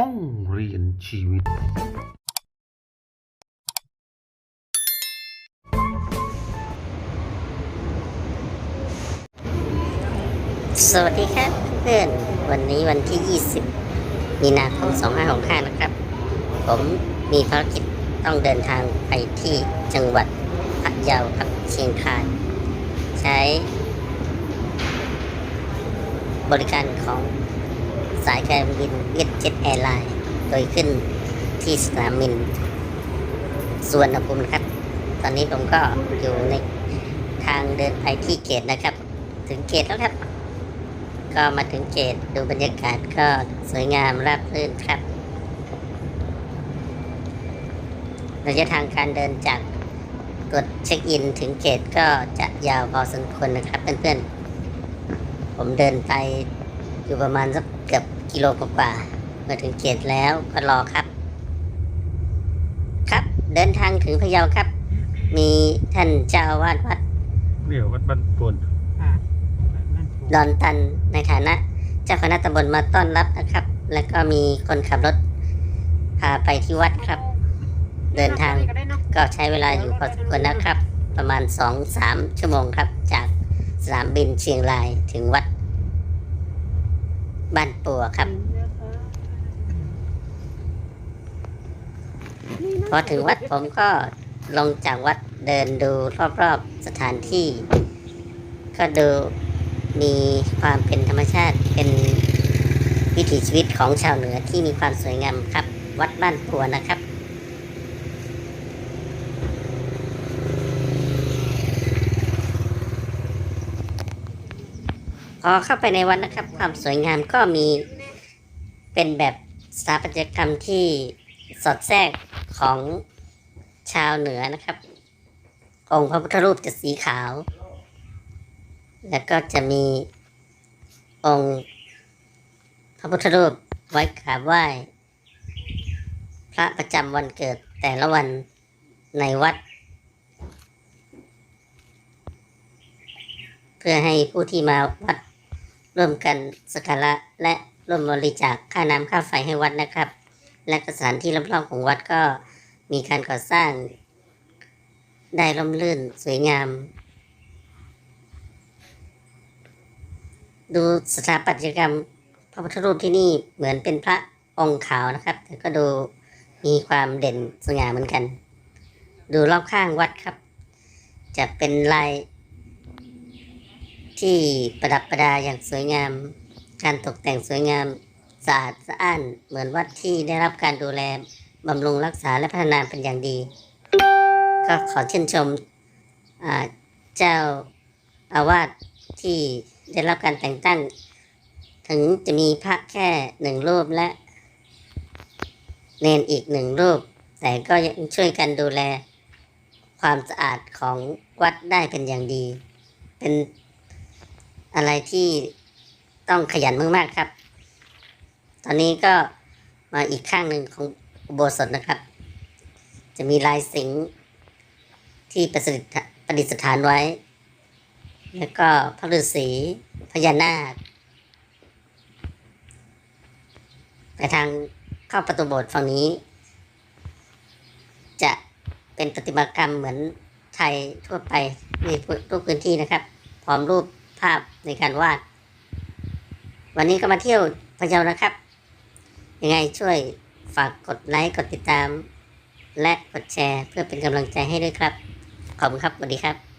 ห้องเรียนชีวิต สวัสดีครับเพื่อนวันนี้วันที่ 20 มีนาคม 2565 นะครับ ผมมีภารกิจต้องเดินทางไปที่จังหวัดพะเยาครับเชียงคานใช้บริการของ สายการบินเวียดเจ็ตแอร์ไลน์โดยขึ้นที่สนามบินสุวรรณภูมินะครับ ตอนนี้ผมก็อยู่ในทางเดินไปที่เกตนะครับ ถึงเกตแล้วครับ ก็มาถึงเกตดูบรรยากาศก็สวยงามราบรื่นครับระยะทางการเดินจากกดเช็คอินถึงเกตก็จะยาวพอสมควรนะครับเพื่อนๆ ผมเดินไปอยู่ประมาณสักเกือบ กิโลกว่าๆมาถึงเกตแล้วก็รอครับ ครับเดินทางถึงพะเยาครับ มีท่านเจ้าอาวาสวัดเรียกวัดบ้านปนดอนตันในฐานะ เจ้าคณะตำบลมาต้อนรับนะครับ แล้วก็มีคนขับรถ พาไปที่วัดครับ เดินทางก็ใช้เวลาอยู่พอสมควรนะครับ ประมาณสองสามชั่วโมงครับ จากสนามบินเชียงรายถึงวัด บ้านปัวครับ พอถึงวัดผมก็ลงจากวัดเดินดูรอบๆสถานที่ ก็ดูมีความเป็นธรรมชาติเป็นวิถีชีวิตของชาวเหนือที่มีความสวยงามครับ วัดบ้านปัวนะครับ พอเข้าไปในวัดนะครับ ความสวยงามก็มีเป็นแบบสถาปัตยกรรมที่สอดแทรกของชาวเหนือนะครับ องค์พระพุทธรูปจะสีขาว แล้วก็จะมีองค์พระพุทธรูปไว้กราบไหว้ พระประจำวันเกิดแต่ละวันในวัด เพื่อให้ผู้ที่มาวัด ร่วมกันสักการะและร่วมบริจาคค่าน้ำค่าไฟให้วัดนะครับ และก็สถานที่รอบๆของวัดก็มีการก่อสร้าง ได้ร่มรื่นสวยงาม ดูสถาปัตยกรรมพระพุทธรูปที่นี่เหมือนเป็นพระองค์ขาวนะครับ แต่ก็ดูมีความเด่นสง่าเหมือนกัน ดูรอบข้างวัดครับ จะเป็นลาย ที่ประดับประดาอย่างสวยงาม การตกแต่งสวยงามสะอาดสะอ้านเหมือนวัดที่ได้รับการดูแลบำรุงรักษาและพัฒนาเป็นอย่างดี ก็ขอชื่นชมเจ้าอาวาสที่ได้รับการแต่งตั้ง ถึงจะมีพระแค่หนึ่งรูปและ เนนอีกหนึ่งรูป แต่ก็ยังช่วยกันดูแล ความสะอาดของวัดได้เป็นอย่างดี เป็น อะไรที่ต้องขยันมากๆครับ ตอนนี้ก็มาอีกข้างหนึ่งของอุโบสถนะครับ จะมีลายสิงที่ประดิษฐประดิษฐานไว้ แล้วก็พระฤาษีพญานาคแต่ทางเข้าประตูโบสถ์ฝั่งนี้ จะเป็นประติมากรรมเหมือนไทยทั่วไปในทุกพื้นที่นะครับ พร้อมรูปาพในการวาด วันนี้ก็มาเที่ยวพะเยานะครับ ยังไงช่วยฝากกดไลค์ กดติดตาม และกดแชร์เพื่อเป็นกำลังใจให้ด้วยครับ ขอบคุณครับสวัสดีครับ